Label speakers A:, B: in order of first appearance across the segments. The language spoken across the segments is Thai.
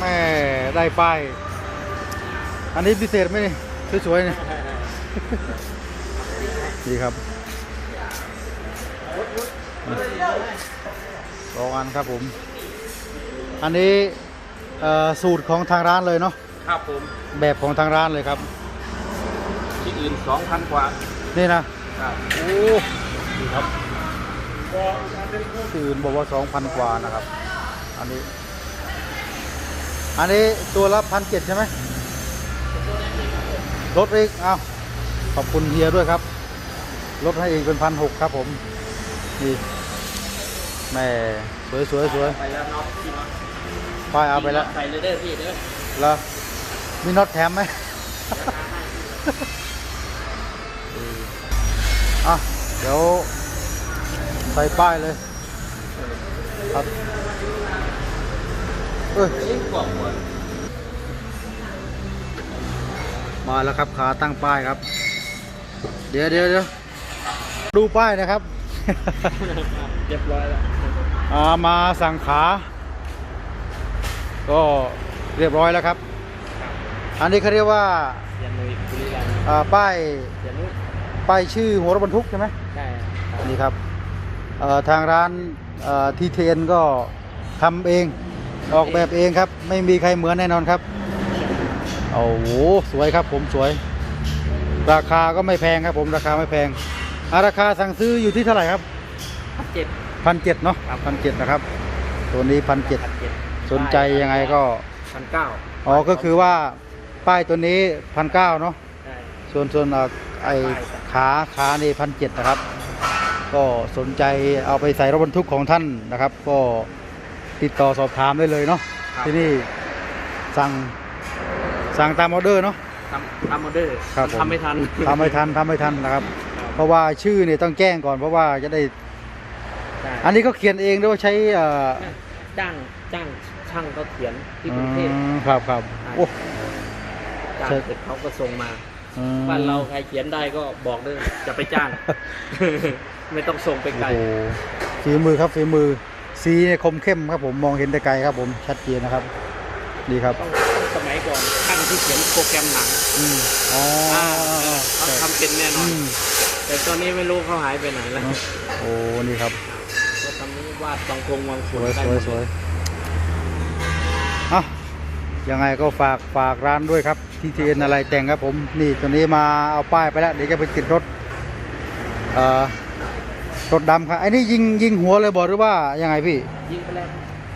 A: แม่ได้ป้าย อันนี้พิเศษไหมนี่สวยๆนี่ดีครับสองอันครับผม อันนี้เอ่อสูตรของทางร้านเลยเนาะ
B: ครับผม
A: แบบของทางร้านเลยครับ
B: ที่อื่นสองพันกว่า
A: นี่นะ
B: ครับ
A: โอ้ดีครับที่อื่นบอกว่าสองพันกว่านะครับ อันนี้ อันนี้ตัวละพันเจ็ดใช่ไหมลดอีกอ้าวขอบคุณเฮียด้วยครับลดให้อีกเป็นพันหกครับผม นี่แม่สวยสวยสวย
B: ไปแล้วเนาะพี่เนาะ
A: ป้ายเอาไปแล้ว
B: ใส่เลยเด้อพี่เด้อ
A: แล้วมีน็อตแถมไหมอะเดี๋ยวใส่ป้ายเลยครับเอ้ย
B: นี่บอกห มด
A: มาแล้วครับขาตั้งป้ายครับ เดี๋ยวเดี๋ยวเดี๋ยวดูป้ายนะครับ
B: เรียบร้อยแล้ว
A: อ่ามาสั่งขา ก็เรียบร้อยแล้วครับ อันนี้เขาเรียกว่า
B: เรียนนุยบุรีรัมย์
A: อ่าป้าย
B: เรียนนุย
A: ป้ายชื่อหัวรถบรรทุกใช่ไหม
B: ใช่ครับ
A: นี่ครับเอ่อทางร้านทีเทนก็ทำเอง ออกแบบเองครับ ไม่มีใครเหมือนแน่นอนครับโอ้โหสวยครับผมสวย ราคาก็ไม่แพงครับผมราคาไม่แพงอะราคาสั่งซื้ออยู่ที่เท่าไหร่ครับ
B: พันเจ็ด
A: พันเจ็ดเนาะ
B: ครับ
A: พันเจ็ดนะครับ ตัวนี้พันเจ็ด
B: พันเจ็ด
A: สนใจยังไงก็
B: พันเก้า
A: อ๋อก็คือว่าป้ายตัวนี้พันเก้าเนาะ
B: ใช่
A: ส่วนส่วนเอ่อไอขาขานี่พันเจ็ดนะครับ ก็สนใจเอาไปใส่รถบรรทุกของท่านนะครับ ก็ ติดต่อสอบถามได้เลยเนาะ
B: ครับ
A: ที่นี่สั่งสั่งตามออเดอร์เนาะ
B: ทำทำออเดอร์
A: ครับผม
B: ทำไม่ทัน
A: ทำไม่ทันทำไม่ทันนะครับ
B: ครับ
A: เพราะว่าชื่อเนี่ยต้องแจ้งก่อนเพราะว่าจะได้
B: ใช่
A: อันนี้ก็เขียนเองด้วยว่าใช้เอ่อ
B: จ้างจ้างช่างเขาเขียนที่กรุงเทพ
A: อืมครับครับโอ้
B: จ้าง
A: ใช่
B: เสร็จเขาก็ส่งมา
A: อืม
B: บ้านเราใครเขียนได้ก็บอกเด้อจะไปจ้าง ไม่ต้องส่งไปไกล
A: โอ้โหฝีมือครับฝีมือ สีเนี่ยคมเข้มครับผมมองเห็นแต่ไกลครับผมชัดเจนนะครับดีครับ
B: ต้องต้องสมัยก่อนช่างที่เขียนโปรแกรมหนัง
A: อืมอ๋อ
B: อ่า
A: ใช่
B: เขาทำเป็นแน่นอน
A: อืม
B: แต่ตอนนี้ไม่รู้เขาหายไปไหนแล้ว
A: เนอะโอ้นี่ครับ
B: ก็ทำนี้วาดบางคงวาง
A: ส
B: ฝุ่น
A: วย
B: ได้
A: ส
B: หม
A: วย
B: ด
A: สวยอะยังไงก็ฝากฝากร้านด้วยครับที่ทีเอ็นอะไรแต่งครับผม นี่ตัวนี้มาเอาป้ายไปแล้วเดี๋ยวจะไปติดรถเอ่อ รถดำครับไอ้นี่ยิงยิงหัวเลยบอกหรือว่ายังไงพี่
B: ยิงไปแล้ว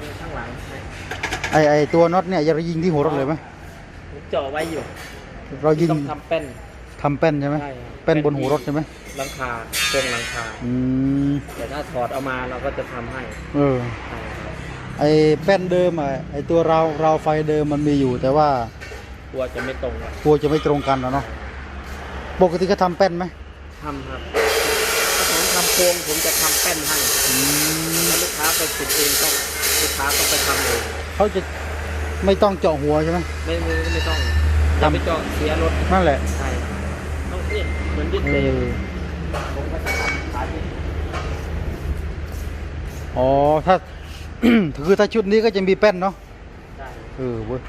B: ยิงข้างหลังให้
A: ไอไอตัวน็อตเนี่ยจะยิงที่หัวรถเลยไหม
B: ผมเจ่อไว้อยู่
A: เรายิง
B: ต้องทำเป็น
A: ทำแป้นใช่ไหม
B: ใช่ครับ
A: แป้นบนหัวรถใช่ไหม
B: หลังคาโครงหลังคา
A: อืม
B: แต่ถ้าถอดเอามาเราก็จะทำให้
A: เออ
B: ใช่ครับ
A: ไอแป้นเดิมอะไอตัวราวราวไฟเดิมมันมีอยู่ แต่ว่า
B: กลัวจะไม่ตรงกัน
A: กลัวจะไม่ตรงกันนะเนาะปกติก็ทำแป้นไหม
B: ทำครับถ้าผม ทำโครงผมจะทำแป้นให้
A: อืม
B: ถ้าลูกค้าไปติดเองต้องลูกค้าต้องไปทำเอง
A: เขาจะไม่ต้องเจาะหัวใช่ไหม
B: ไม่ไม่ไม่ต้องอย่าไปเจาะเสียรถ
A: นั่นแหละ
B: ใช่ต้องเรียกเหมือนยึด
A: เอ
B: เบรก
A: อ
B: ผมก็จะทำสายนี้
A: อ๋อถ้า คือถ้าชุดนี้ก็จะมีแป้นเนาะ
B: ได้
A: เออเว้ย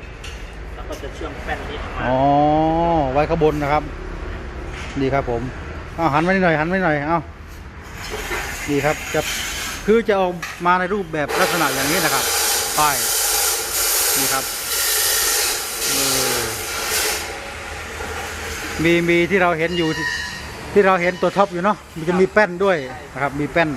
B: แล้วก็จะเชื่อมแป้นนี้ออกมา
A: อ๋อไว้ข้างบนนะครับ ดีครับผมเอาหันมานิดหน่อยหันมานิดหน่อยเอา ดีครับจะคือจะออกมาในรูปแบบลักษณะอย่างนี้นะครับป้ายนี่ครับเออมีมีที่เราเห็นอยู่ที่ที่เราเห็นตัวท็อปอยู่เนาะมันจะมีแป้นด้วยนะครับ มีแป้น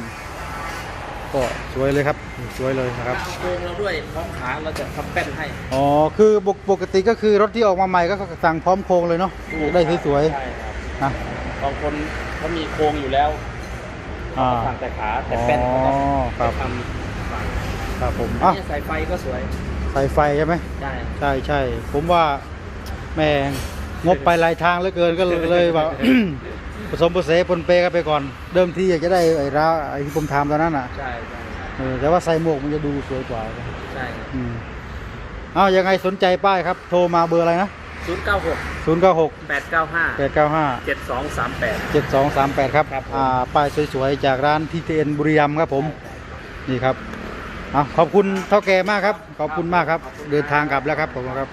A: ก็สวยเลยครับสวยเลยนะครับ
B: โครงเราด้วยพร้อมขาเราจะทำแป้นให้
A: อ๋อคือปกปกติก็คือรถที่ออกมาใหม่ก็สั่งพร้อมโครงเลยเนาะได้สวย
B: ใช่
A: ๆนะ
B: ครับบางคนเขามีโครงอยู่แล้ว
A: อ่า
B: สั่งแต่ขาแต่แป้นเขาก็
A: อ๋อครับ
B: ทำฝั่ง
A: ครับผม
B: อั
A: อะ
B: นนี้สายไฟก็สวย
A: ใส่ไฟใช่ไหม
B: ได้
A: ใช่ใช่ผมว่าแม่งบไปหลายทางเหลือเกินก็เลยเลยแบบ ผสมผสานปนเปกันไปก่อน เดิมทีอยากจะได้ไอ้ร้าไอ้ที่ผมทำตอนนั้นอะ
B: ใช่ใช่
A: เออแต่ว่าใส่หมวกมันจะดูสวยกว่า
B: ใช่
A: อืมเอายังไงสนใจป้ายครับ โทรมาเบอร์อะไรนะ
B: ศูนย์เก้าหก
A: 0 9 6
B: แปดเก้าห้า
A: 8 9 5
B: เจ็ดสองสามแปด
A: 7 2 3 8ครับ
B: ครับผม
A: อ่าป้ายสวยๆ จากร้านทีเทนบุรีรัมย์ครับผม นี่ครับเอาขอบคุณเท่าแก่มากครับ ขอบคุณมากครับ เดินทางกลับแล้วครับขอบคุณครับ